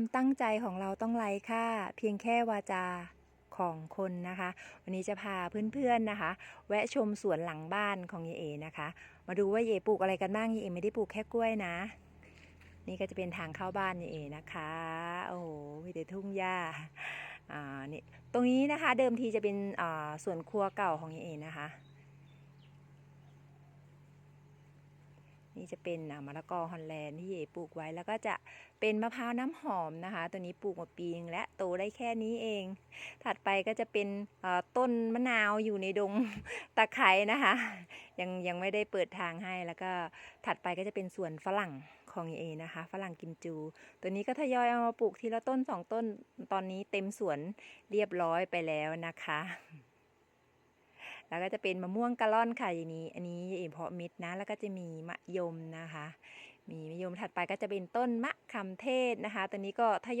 ความตั้งใจของเราต้องไร้ค่า เพียงแค่วาจาของคนนะคะ วันนี้จะพาเพื่อนๆนะคะ แวะชมสวนหลังบ้านของยายเอนะคะ มาดูว่าเยปลูกอะไรกันบ้างยายเอไม่ได้ปลูกแค่กล้วยนะ นี่ก็จะเป็นทางเข้าบ้านยายเอนะคะ โอ้โหมีแต่ทุ่งหญ้าอ่านี่ตรงนี้นะคะเดิมทีจะเป็นอ่าสวนครัวเก่าของยายเอนะคะ นี่จะเป็นมะละกอฮอลแลนด์ที่เยปลูกไว้แล้วก็จะเป็นมะพร้าวน้ำหอมนะคะ ตัวนี้ปลูกมาปีนึงและโตได้แค่นี้เอง ถัดไปก็จะเป็นต้นมะนาวอยู่ในดงตะไคร้นะคะ ยังยังไม่ได้เปิดทางให้แล้วก็ถัดไปก็จะเป็นสวนฝรั่งของเอนะคะฝรั่งกิมจู ตัวนี้ก็ทยอยเอามาปลูกทีละต้นสองต้นตอนนี้เต็มสวนเรียบร้อยไปแล้วนะคะ แล้วก็จะเป็นมะม่วงกะล่อนค่ะอย่างนี้ อันนี้เอเพาะมิดนะ แล้วก็จะมีมะยมนะคะ มีมะยมถัดไปก็จะเป็นต้นมะขามเทศนะคะ ตัวนี้ก็ทยอย